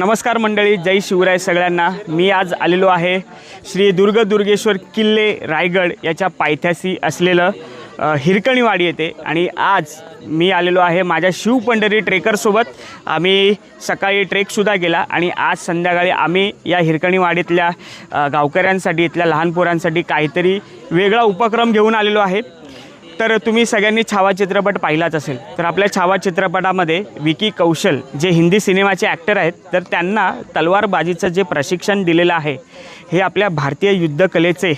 नमस्कार मंडळी जय शिवराय सगळ्यांना. मी आज आलेलो आहे श्री दुर्ग दुर्गेश्वर किल्ले रायगड याच्या पायथ्याशी असलेलं हिरकणीवाडी येते आणि आज मी आलेलो आहे माझ्या शिवपंढरी ट्रेकरसोबत आम्ही सकाळी ट्रेकसुद्धा केला आणि आज संध्याकाळी आम्ही या हिरकणीवाडीतल्या गावकऱ्यांसाठी इथल्या लहान पोरांसाठी काहीतरी वेगळा उपक्रम घेऊन आलेलो आहे. तर तुम्ही सगळ्यांनी छावा चित्रपट पाहिलाच असेल. तर आपल्या छावा चित्रपटामध्ये विकी कौशल जे हिंदी सिनेमाचे ॲक्टर आहेत तर त्यांना तलवारबाजीचं जे प्रशिक्षण दिलेलं आहे हे आपल्या भारतीय युद्धकलेचे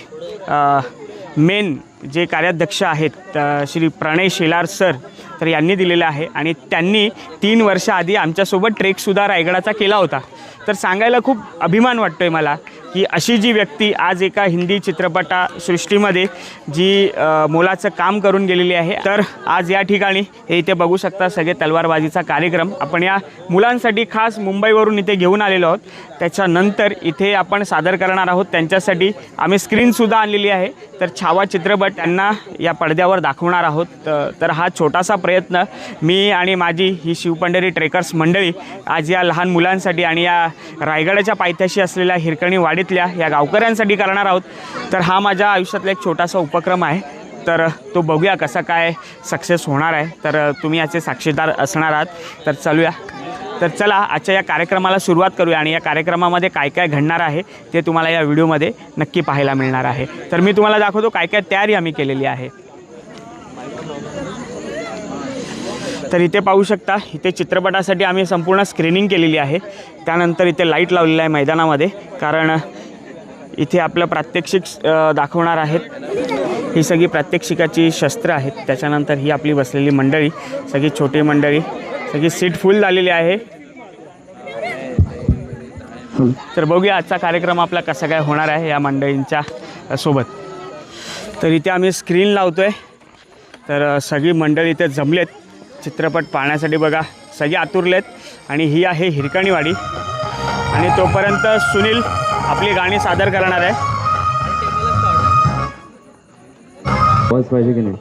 मेन जे कार्याध्यक्ष आहेत श्री प्रणय शेलार सर तर यांनी दिलेलं आहे. आणि त्यांनी तीन वर्ष आधी आमच्यासोबत ट्रेकसुद्धा रायगडाचा केला होता. तर सांगायला खूप अभिमान वाटतो आहे मला. की अशी जी व्यक्ती आज एका हिंदी चित्रपटासृष्टीमध्ये जी मोलाचं काम करून गेलेली आहे तर आज या ठिकाणी हे इथे बघू शकता सगळे तलवारबाजीचा कार्यक्रम. आपण या मुलांसाठी खास मुंबईवरून इथे घेऊन आलेलो आहोत. त्याच्यानंतर इथे आपण सादर करणार आहोत. त्यांच्यासाठी आम्ही स्क्रीनसुद्धा आणलेली आहे. तर छावा चित्रपट त्यांना या पडद्यावर दाखवणार आहोत. तर हा छोटासा प्रयत्न मी आणि माझी ही शिवपंढरी ट्रेकर्स मंडळी आज या लहान मुलांसाठी आणि या रायगडाच्या पायथ्याशी असलेल्या हिरकणी वाडीतल्या या गावकऱ्यांसाठी करणार आहोत. तर हा माझ्या आयुष्यातला एक छोटासा उपक्रम आहे. तर तो बघूया कसा काय सक्सेस होणार आहे. तर तुम्ही याचे साक्षीदार असणार आहात. तर चालूया. तर चला आजच्या या कार्यक्रमाला सुरुवात करूया आणि या कार्यक्रमामध्ये काय काय घडणार आहे ते तुम्हाला या व्हिडिओमध्ये नक्की पाहायला मिळणार आहे. तर मी तुम्हाला दाखवतो काय काय तयारी आम्ही केलेली आहे. तर इथे पाहू शकता इथे चित्रपटासाठी आम्ही संपूर्ण स्क्रीनिंग केलेली आहे. त्यानंतर इथे लाइट लावलेलं आहे मैदानामध्ये कारण इथे आपलं प्रात्यक्षिक दाखवणार आहेत. ही सगळी प्रात्यक्षिकाची शस्त्र आहेत. त्याच्यानंतर ही आपली बसलेली मंडळी सगळी छोटी मंडळी सगळी सीट फुल झालेली आहे. तर बघूया आजचा कार्यक्रम आपला कसा काय होणार आहे या मंडळींच्या सोबत. तर इथे आम्ही स्क्रीन लावतोय. तर सगळी मंडळी इथे जमलेत. चित्रपट पाहण्यासाठी बघा. सगळे आतुरलेत आणि ही आहे हिरकणीवाडी. आणि तोपर्यंत सुनील आपली गाणी सादर करणार आहे. आवाज पाहिजे की नाही?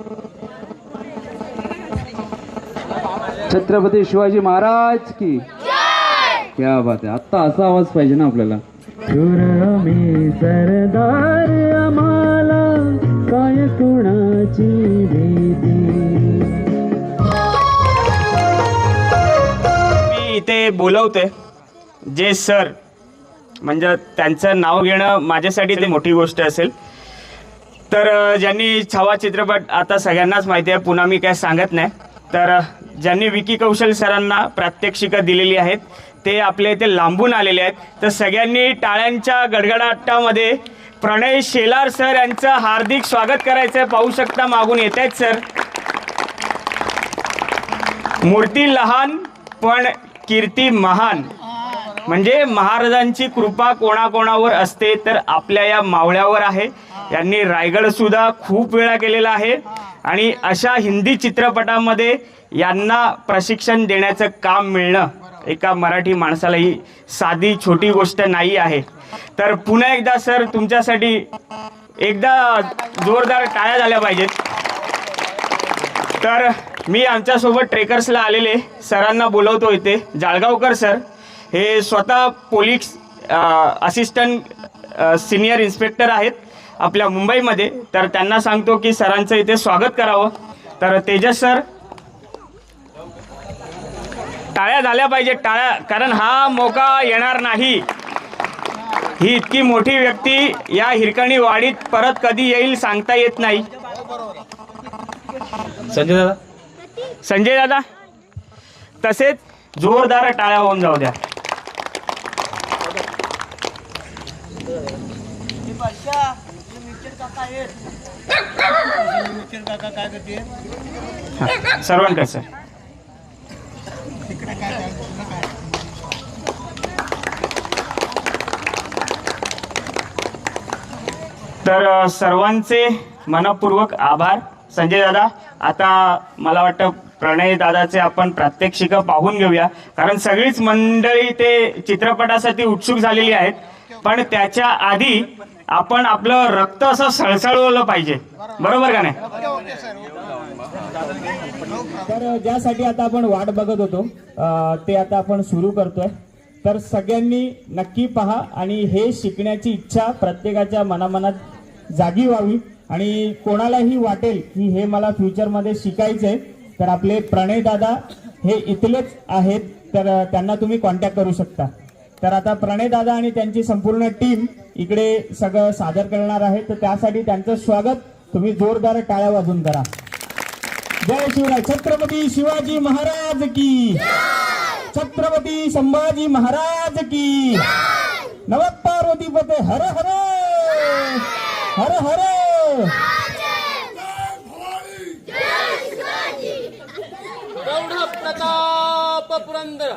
छत्रपती शिवाजी महाराज की. क्या बात आहे. आत्ता असा आवाज पाहिजे ना आपल्याला. सरदार आम्हाला काय कुणाची भीती? इथे बोलवते. जे सर म्हणजे त्यांचं नाव घेणं माझ्यासाठी ते मोठी गोष्ट असेल. तर ज्यांनी छावा चित्रपट आता सगळ्यांनाच माहिती आहे पुन्हा मी काय सांगत नाही. तर ज्यांनी विकी कौशल सरांना प्रात्यक्षिकं दिलेली आहेत ते आपल्या इथे लांबून आलेले आहेत. तर सगळ्यांनी टाळ्यांच्या गडगडाटामध्ये प्रणय शेलार सर यांचं हार्दिक स्वागत करायचं आहे पाहू शकता मागून येत आहेत सर. मूर्ती लहान पण कीर्ती महान. म्हणजे महाराजांची कृपा कोणाकोणावर असते तर आपल्या या मावळ्यावर आहे. यांनी रायगड सुद्धा खूप वेळा केलेला आहे. आणि अशा हिंदी चित्रपटामध्ये यांना प्रशिक्षण देण्याचं काम मिळणं एका मराठी माणसाला ही साधी छोटी गोष्ट नाही आहे. तर पुन्हा एकदा सर तुमच्यासाठी एकदा जोरदार टाळ्या झाल्या पाहिजेत. तर मी आमच्यासोबत ट्रेकर्सला आलेले. सरांना बोलवतो इथे. जाळगावकर सर. हे स्वतः पोलीस असिस्टंट सिनियर इन्स्पेक्टर आहेत आपल्या मुंबईमध्ये. तर त्यांना सांगतो की सरांचं इथे स्वागत करावं. तर तेजस सर टाळ्या झाल्या पाहिजे टाळ्या. कारण हा मोका येणार नाही. ही इतकी मोठी व्यक्ती या हिरकणी वाडीत परत कधी येईल सांगता येत नाही. संजय दादा. संजय दादा. तसेच जोरदार टाळ्या होऊन जाऊ द्या. सर्वांकडे सर. तर सर्वांचे मनपूर्वक आभार. संजय दादा आता मला वाटतं प्रणय दादाचे आपण प्रात्यक्षिक पाहून घेऊया. कारण सगळीच मंडळी ते चित्रपटासाठी उत्सुक झालेली आहेत. पण त्याच्या आधी आपण आपलं रक्त असं सळसळवलं पाहिजे. बरोबर का नाही? तर ज्यासाठी आता आपण वाट बघत होतो ते आता आपण सुरू करतोय. तर सगळ्यांनी नक्की पहा आणि हे शिकण्याची इच्छा प्रत्येकाच्या मनामनात जागी व्हावी. आणि कोणालाही वाटेल की हे मला फ्युचरमध्ये शिकायचं आहे तर आपले प्रणय दादा हे इथलेच आहेत तर त्यांना तुम्ही कॉन्टॅक्ट करू शकता. तर आता प्रणय दादा आणि त्यांची संपूर्ण टीम इकडे सगळं सादर करणार आहे तर त्यासाठी त्यांचं स्वागत. तुम्ही जोरदार टाळ्या वाजून करा जय शिवराय. छत्रपती शिवाजी महाराज की छत्रपती संभाजी महाराज की नव पार्वती पते. हर हर! हर हर! प्रौढ प्रताप पुरंदर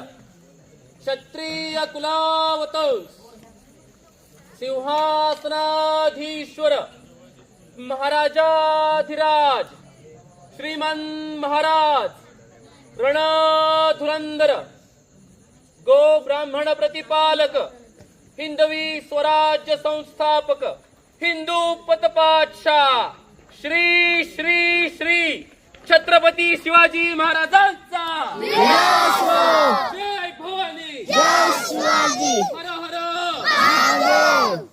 क्षत्रिय कुलावत सिंहासनाधीश्वर महाराजाधिराज श्रीमन महाराज रणधुरंदर गो ब्राह्मण प्रतिपालक हिंदवी स्वराज्य संस्थापक हिंदू पतपातशाह श्री श्री श्री छत्रपती शिवाजी महाराजांचा. जय भवानी. हर हर.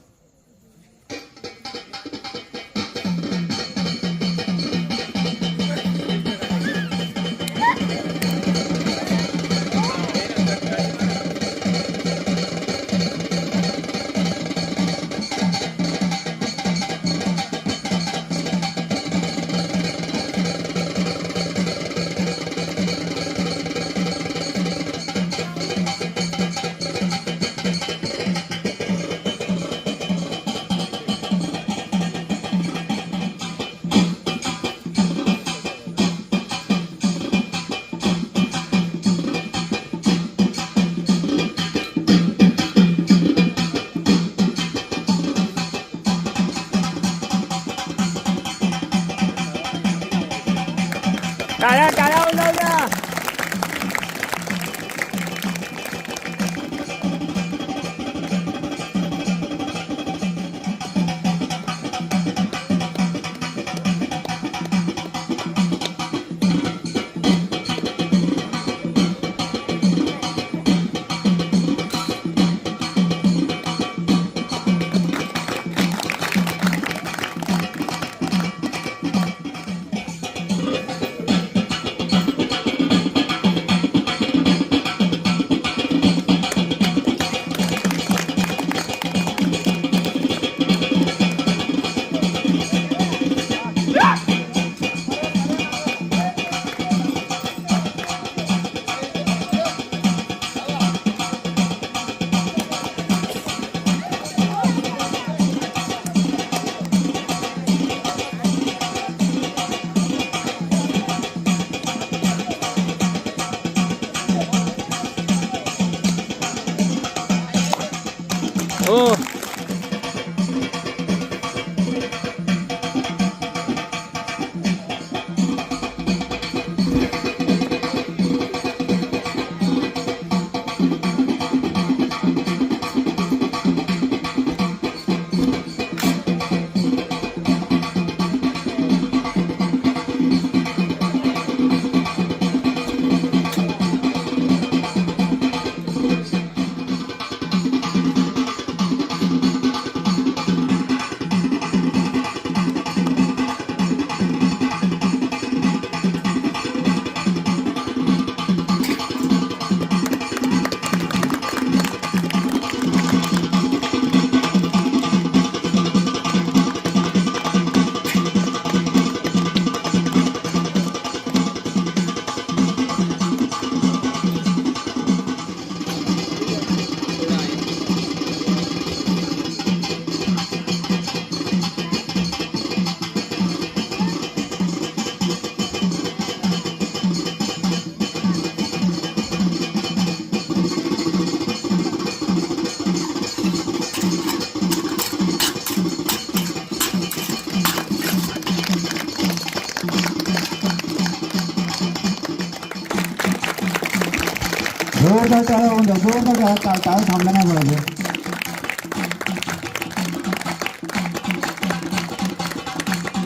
जोरदार टाळ्या होऊन द्या जोरदार टाळ्या टाळ टाळ्या थांबल्या नाही पाहिजे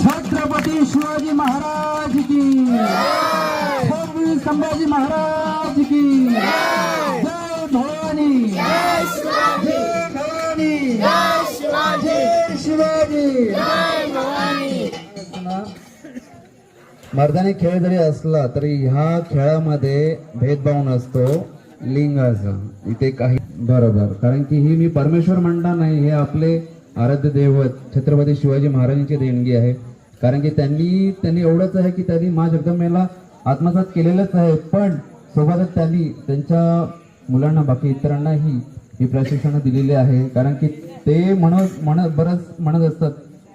छत्रपती शिवाजी महाराज की छत्रपती संभाजी महाराज की जय! भवानी! जय भवानी! जय शिवाजी! मर्दानी खेळ जरी असला तरी ह्या खेळामध्ये भेदभाव नसतो. लिंगाचं इथे काही बरोबर. कारण की ही मी परमेश्वर म्हणणार नाही हे आपले आराध्य दैवत छत्रपती शिवाजी महाराजांची देणगी आहे. कारण की त्यांनी त्यांनी एवढंच आहे की त्यांनी मा जगदंबेला आत्मसात केलेलंच आहे. पण सोबतच त्यांनी त्यांच्या मुलांना बाकी इतरांनाही ही प्रशिक्षण दिलेली आहे. कारण की ते म्हणत म्हणत बरंच म्हणत असतात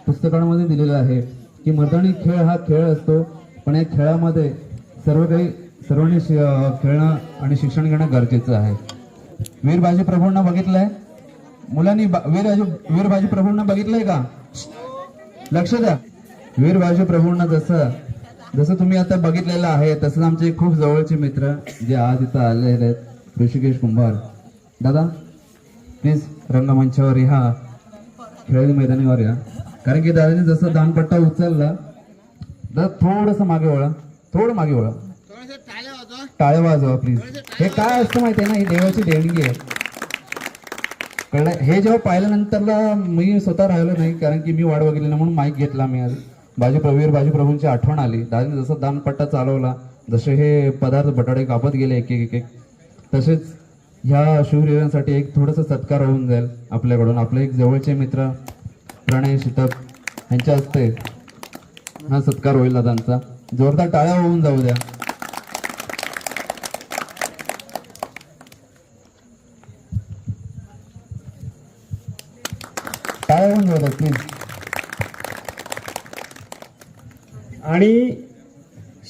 पुस्तकांमध्ये दिलेलं आहे की मर्दानी खेळ हा खेळ असतो. पण या खेळामध्ये सर्व काही सर्वांनी खेळणं आणि शिक्षण घेणं गरजेचं आहे. वीरबाजी प्रभूंना बघितलंय? मुलांनी वीरबाजी वीरबाजी प्रभूंना बघितलंय का? लक्ष द्या. वीरबाजी प्रभूंना जसं जसं तुम्ही आता बघितलेलं आहे तसंच आमचे खूप जवळचे मित्र जे आज इथं आलेले आहेत. ऋषिकेश कुंभार. दादा प्लीज रंगमंचावर या. खेळाडू मैदानावर या. कारण की दादाने जसं दानपट्टा उचलला दादा थोडस मागे वळा. थोडं मागे वळा. टाळे वाजवा प्लीज हे काय असतं माहिती आहे ना? ही देवाची देणगी आहे. कारण हे जेव्हा पाहिल्यानंतरला मी स्वतः राहिलो नाही कारण की मी वाट बघितली ना म्हणून माईक घेतला मी आज. बाजी प्रवीर बाजी प्रभूंची आठवण आली. दादाने जसं दानपट्टा चालवला जसे हे पदार्थ बटाटे कापत गेले एक एक एक एक तसेच ह्या शिवरेवांसाठी एक थोडंसं सत्कार होऊन जाईल आपल्याकडून. आपले एक जवळचे मित्र प्रणय शितप यांच्या हस्ते हा सत्कार होईल दादांचा. जोरदार टाळ्या होऊन जाऊ द्या टाळ्या होऊन जाऊ द्या प्लीज आणि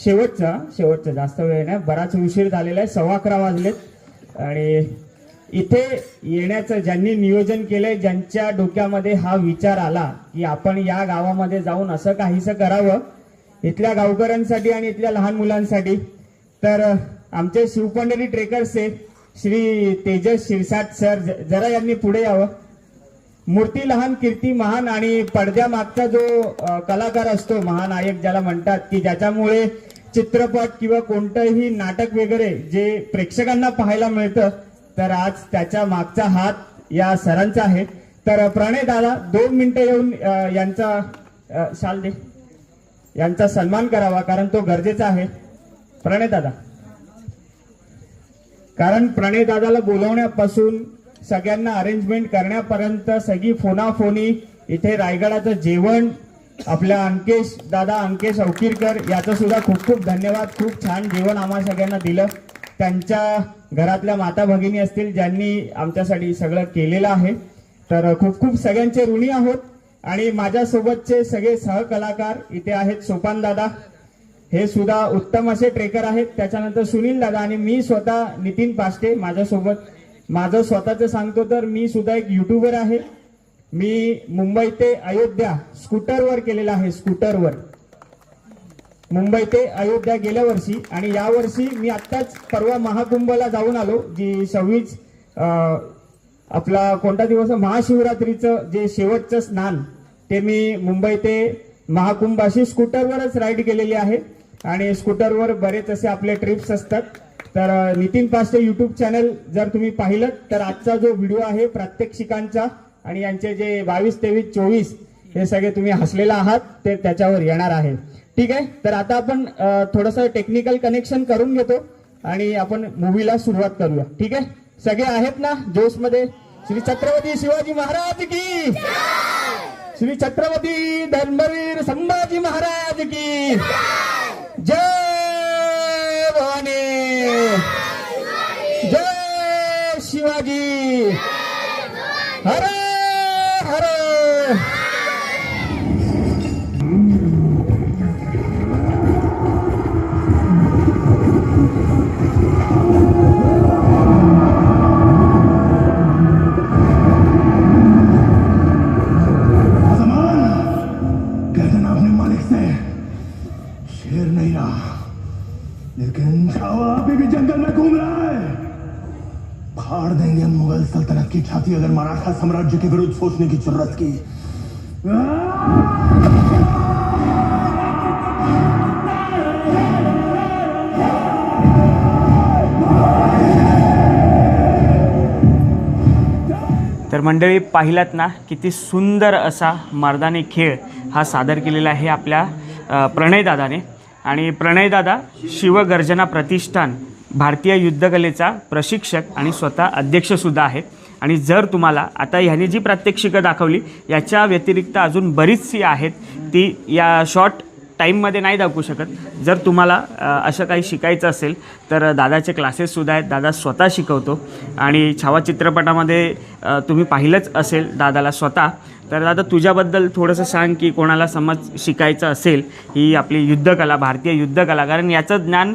शेवटचा शेवटचा जास्त वेळ नाही बराच उशीर झालेला आहे सव्वा अकरा वाजलेत. आणि इथे येण्याचं ज्यांनी नियोजन केलंय ज्यांच्या डोक्यामध्ये हा विचार आला की आपण या गावामध्ये जाऊन असं काहीसं करावं इथल्या गावकऱ्यांसाठी आणि इथल्या लहान मुलांसाठी. तर आमचे शिवपंढरी ट्रेकर्सचे श्री तेजस शिरसाट सर जरा यांनी पुढे यावं. मूर्ती लहान कीर्ती महान आणि पडद्यामागचा जो कलाकार असतो महानायक ज्याला म्हणतात की ज्याच्यामुळे चित्रपट किंवा कोणतंही नाटक वगैरे जे प्रेक्षकांना पाहायला मिळतं तर आज त्याच्या मागचा हात या सरांचा आहे. तर प्रणय दादा दोन मिनिटं येऊन यांचा शाल दे. यांचा सन्मान करावा कारण तो गरजेचा आहे. प्रणय दादा. कारण प्रणय दादाला बोलवण्यापासून सगळ्यांना अरेंजमेंट करण्यापर्यंत सगळी फोनाफोनी इथे रायगडाचं जेवण आपल्या अंकेश दादा अंकेश अवकिरकर याचं सुद्धा खूप खूप धन्यवाद. खूप छान जेवण आम्हा सगळ्यांना दिलं. त्यांच्या घरातल्या माता भगिनी असतील ज्यांनी आमच्यासाठी सगळं केलेलं आहे. तर खूप खूप सगळ्यांचे ऋणी आहोत. आणि माझ्यासोबतचे सगळे सहकलाकार इथे आहेत सोपान दादा. हे सुद्धा उत्तम असे ट्रेकर आहेत. त्याच्यानंतर सुनील दादा आणि मी स्वतः नितीन पास्टे माझ्यासोबत माझं स्वतःचं सांगतो तर मी सुद्धा एक युट्यूबर आहे. मी मुंबई ते अयोध्या स्कूटरवर केलेलं आहे स्कूटरवर. मुंबई ते अयोध्या गेल्या वर्षी आणि या वर्षी मी आत्ताच परवा महाकुंभला जाऊन आलो जी सव्वीस आपला कोणता दिवस? महाशिवरात्रीचं जे शेवटचं स्नान ते मी मुंबई ते महाकुंभ अशी स्कूटरवरच राईड केलेली आहे. आणि स्कूटरवर बरेच असे आपले ट्रिप्स असतात. तर नितीन पास्टे युट्यूब चॅनल जर तुम्ही पाहिलं तर आजचा जो व्हिडिओ आहे प्रात्यक्षिकांचा आणि यांचे जे बावीस तेवीस चोवीस हे सगळे तुम्ही हसलेला आहात ते त्याच्यावर येणार आहे. ठीक आहे? तर आता आपण थोडस टेक्निकल कनेक्शन करून घेतो आणि आपण मूवीला सुरुवात करूया. ठीक आहे? सगळे आहेत ना जोशमध्ये श्री छत्रपती शिवाजी महाराज की श्री छत्रपती धर्मवीर संभाजी महाराज की जय! जय शिवाजी सल्तनत छाती अगर मराठा साम्राज्य के विरुद्ध सोचने की जरूरत की मंडळी पाहिलात ना किती सुंदर असा मर्दानी खेळ हा सादर केलेला आहे आपल्या प्रणयदादाने आणि प्रणयदादा शिवगर्जना प्रतिष्ठान भारतीय युद्धकलेचा प्रशिक्षक आणि स्वतः अध्यक्षसुद्धा आहेत. आणि जर तुम्हाला आता ह्याने जी प्रात्यक्षिकं दाखवली याच्या व्यतिरिक्त अजून बरीचशी आहेत ती या शॉर्ट टाईममध्ये नाही दाखवू शकत. जर तुम्हाला असं काही शिकायचं असेल तर दादाचे क्लासेससुद्धा आहेत. दादा स्वतः शिकवतो. आणि छावा चित्रपटामध्ये तुम्ही पाहिलंच असेल दादाला स्वतः. तर दादा तुझ्याबद्दल थोडंसं सांग की कोणाला समज शिकायचं असेल ही आपली युद्धकला भारतीय युद्धकला. कारण याचं ज्ञान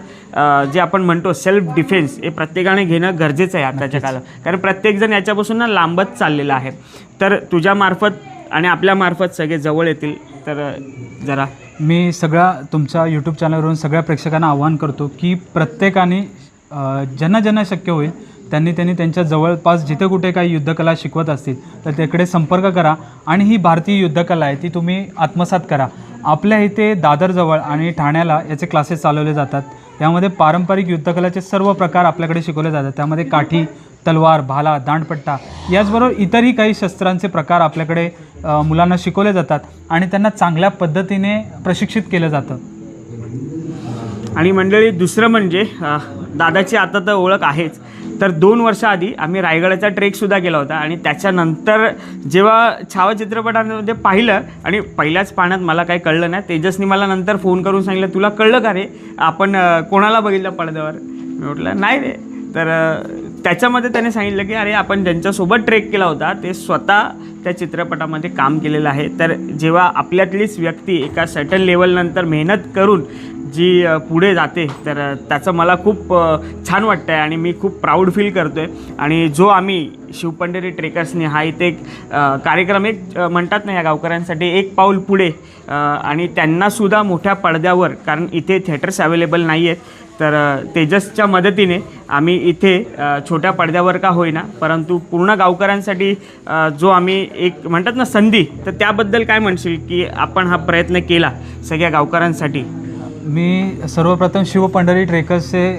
जे आपण म्हणतो सेल्फ डिफेन्स हे प्रत्येकाने घेणं गरजेचं आहे आताच्या काळात. कारण प्रत्येकजण याच्यापासून ना लांबच चाललेला आहे. तर तुझ्यामार्फत आणि आपल्यामार्फत सगळे जवळ येतील. तर जरा. मी सगळ्या तुमच्या यूट्यूब चॅनलवरून सगळ्या प्रेक्षकांना आवाहन करतो की प्रत्येकाने ज्यांना ज्यांना शक्य होईल त्यांनी त्यांनी त्यांच्या जवळपास जिथे कुठे काही युद्धकला शिकवत असतील तर तिकडे संपर्क करा आणि ही भारतीय युद्धकला आहे ती तुम्ही आत्मसात करा. आपल्या इथे दादरजवळ आणि ठाण्याला याचे क्लासेस चालवले जातात. यामध्ये पारंपरिक युद्धकलाचे सर्व प्रकार आपल्याकडे शिकवले जातात. त्यामध्ये काठी तलवार भाला दांडपट्टा याचबरोबर इतरही काही शस्त्रांचे प्रकार आपल्याकडे मुलांना शिकवले जातात आणि त्यांना चांगल्या पद्धतीने प्रशिक्षित केलं जातं. आणि मंडळी दुसरं म्हणजे दादाची आता तर ओळख आहेच. तर दोन वर्षाआधी आम्ही रायगडाचा ट्रेकसुद्धा केला होता आणि त्याच्यानंतर जेव्हा छावा चित्रपटामध्ये पाहिलं आणि पहिल्याच पाण्यात मला काही कळलं नाही तेजसनी मला नंतर फोन करून सांगितलं तुला कळलं का रे? आपण कोणाला बघितलं पडद्यावर? मी म्हटलं नाही रे. तर त्याच्यामध्ये त्याने सांगितलं की अरे आपण ज्यांच्यासोबत ट्रेक केला होता ते स्वतः त्या चित्रपटामध्ये काम केलेलं आहे. तर जेव्हा आपल्यातलीच व्यक्ती एका सर्टन लेवलनंतर मेहनत करून जी पुढे जाते तर त्याचं मला खूप छान वाटतं आहे आणि मी खूप प्राऊड फील करतो आहे आणि जो आम्ही शिवपंढरी ट्रेकर्सने हा इथे एक कार्यक्रम एक म्हणतात ना या गावकऱ्यांसाठी एक पाऊल पुढे आणि त्यांनासुद्धा मोठ्या पडद्यावर कारण इथे थिएटर्स अवेलेबल नाही आहेत तर तेजसच्या मदतीने आम्ही इथे छोट्या पडद्यावर का होईना परंतु पूर्ण गावकऱ्यांसाठी जो आम्ही एक म्हणतात ना संधी तर त्याबद्दल काय म्हणशील की आपण हा प्रयत्न केला सगळ्या गावकऱ्यांसाठी? मी सर्वप्रथम शिवपंढरी ट्रेकर्सचे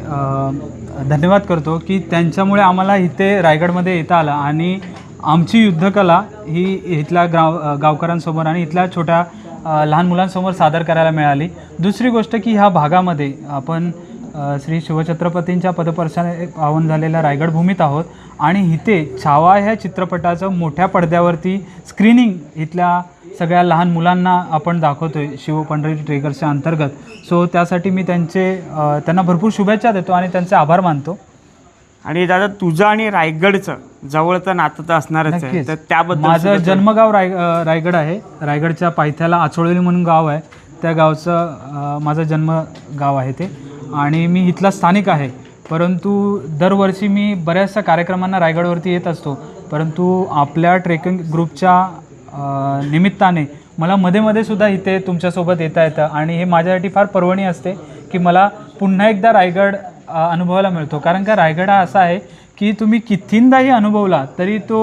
धन्यवाद करतो की त्यांच्यामुळे आम्हाला इथे रायगडमध्ये येता आलं आणि आमची युद्धकला ही इथल्या गाव गावकऱ्यांसमोर आणि इथल्या छोट्या लहान मुलांसमोर सादर करायला मिळाली. दुसरी गोष्ट की ह्या भागामध्ये आपण श्री शिवछत्रपतींच्या पदपर्शाने पावन झालेल्या रायगड भूमीत आहोत. आणि इथे छावा ह्या चित्रपटाचं मोठ्या पडद्यावरती स्क्रीनिंग इथल्या सगळ्या लहान मुलांना आपण दाखवतोय शिव पंढरी ट्रेकर्सच्या अंतर्गत. सो त्यासाठी मी त्यांचे त्यांना भरपूर शुभेच्छा देतो आणि त्यांचे आभार मानतो. आणि दादा तुझं आणि रायगडचं जवळचं नातं तर असणारच आहे. तर त्याबद्दल माझं जन्मगाव राय रायगड आहे. रायगडच्या पायथ्याला आचोळली म्हणून गाव आहे. त्या गावचं माझं जन्मगाव आहे ते. आणि मी इथला स्थानिक आहे. परंतु दरवर्षी मी बऱ्याचशा कार्यक्रमांना रायगडवरती येत असतो. परंतु आपल्या ट्रेकिंग ग्रुपच्या निमित्ताने मला मध्ये मध्ये सुद्धा इथे तुमच्यासोबत येता येतं आणि हे माझ्यासाठी फार पर्वणी असते की मला पुन्हा एकदा रायगड अनुभवायला मिळतो. कारण का रायगड हा असा आहे की तुम्ही कितींदाही अनुभवला तरी तो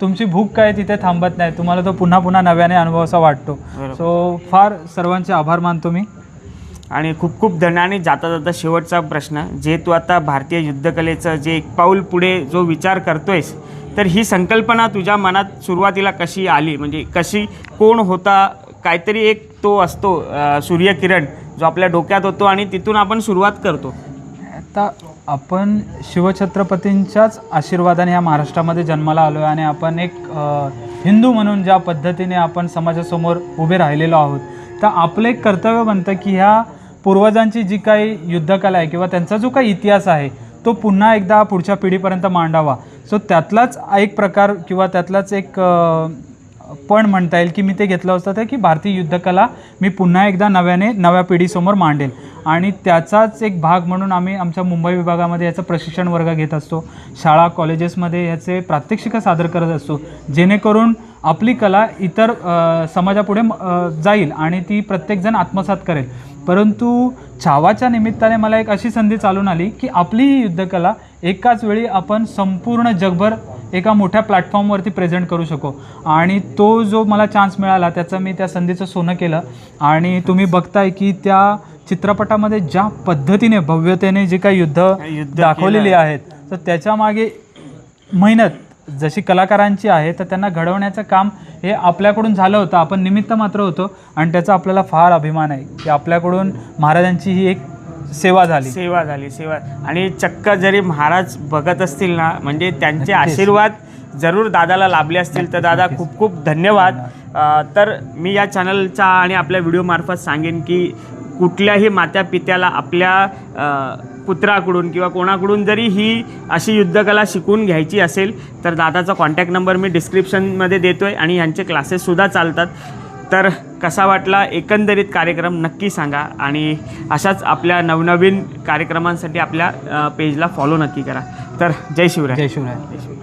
तुमची भूक काय तिथे थांबत नाही. तुम्हाला तो पुन्हा पुन्हा नव्याने अनुभवासा वाटतो. बरोबर. सो फार सर्वांचे आभार मानतो मी. आणि खूप खूप धनाने आणि जाता जाता शेवटचा प्रश्न जे तू आता भारतीय युद्धकलेचं जे एक पाऊल पुढे जो विचार करतोयस तर ही संकल्पना तुझ्या मनात सुरुवातीला कशी आली? म्हणजे कशी कोण होता काहीतरी एक तो असतो सूर्यकिरण जो आपल्या डोक्यात होतो आणि तिथून आपण सुरुवात करतो. आता आपण शिवछत्रपतींच्याच आशीर्वादाने ह्या महाराष्ट्रामध्ये जन्माला आलो आहे आणि आपण एक हिंदू म्हणून ज्या पद्धतीने आपण समाजासमोर उभे राहिलेलो आहोत तर आपलं एक कर्तव्य बनतं की ह्या पूर्वजांची जी काही युद्धकला आहे किंवा त्यांचा जो काही इतिहास आहे तो पुन्हा एकदा पुढच्या पिढीपर्यंत मांडावा. सो त्यातलाच एक प्रकार किंवा त्यातलाच एक पण म्हणता येईल की मी ते घेतलं असतं ते की भारतीय युद्धकला मी पुन्हा एकदा नव्याने नव्या पिढीसमोर मांडेल. आणि त्याचाच एक भाग म्हणून आम्ही आमच्या मुंबई विभागामध्ये याचं प्रशिक्षण वर्ग घेत असतो. शाळा कॉलेजेसमध्ये याचे प्रात्यक्षिकं सादर करत असतो. जेणेकरून आपली कला इतर समाजापुढे जाईल आणि ती प्रत्येकजण आत्मसात करेल. परंतु छावाच्या निमित्ताने मला एक अशी संधी चालून आली की आपली ही युद्धकला एकाच वेळी आपण संपूर्ण जगभर एका मोठ्या प्लॅटफॉर्मवरती प्रेझेंट करू शकू. आणि तो जो मला चान्स मिळाला त्याचं मी त्या संधीचं सोनं केलं. आणि तुम्ही बघताय की त्या चित्रपटामध्ये ज्या पद्धतीने भव्यतेने जे काही युद्ध दाखवलेली आहेत तर त्याच्यामागे मेहनत जशी कलाकारांची आहे तर त्यांना घडवण्याचं काम हे आपल्याकडून झालं होतं. आपण निमित्त मात्र होतो आणि त्याचा आपल्याला फार अभिमान आहे की आपल्याकडून महाराजांची ही एक सेवा झाली. सेवा झाली सेवा. आणि चक्क जरी महाराज बघत असतील ना म्हणजे त्यांचे आशीर्वाद जरूर दादाला लाभले असतील तर दादा खूप खूप धन्यवाद. तर मी या चॅनलचा आणि आपल्या व्हिडिओमार्फत सांगेन की कुठल्याही मात्या पित्याला आपल्या पुत्राकडून किंवा कोणाकडून जरी ही अशी युद्धकला शिकून घ्यायची असेल तर दादाचा कॉन्टॅक्ट नंबर मी डिस्क्रिप्शनमध्ये देतो आहे आणि यांचे क्लासेससुद्धा चालतात. तर कसा वाटला एकंदरीत कार्यक्रम नक्की सांगा आणि अशाच आपल्या नवनवीन कार्यक्रमांसाठी आपल्या पेजला फॉलो नक्की करा. तर जय शिवराय. जय शिवराय. जय शिवराय.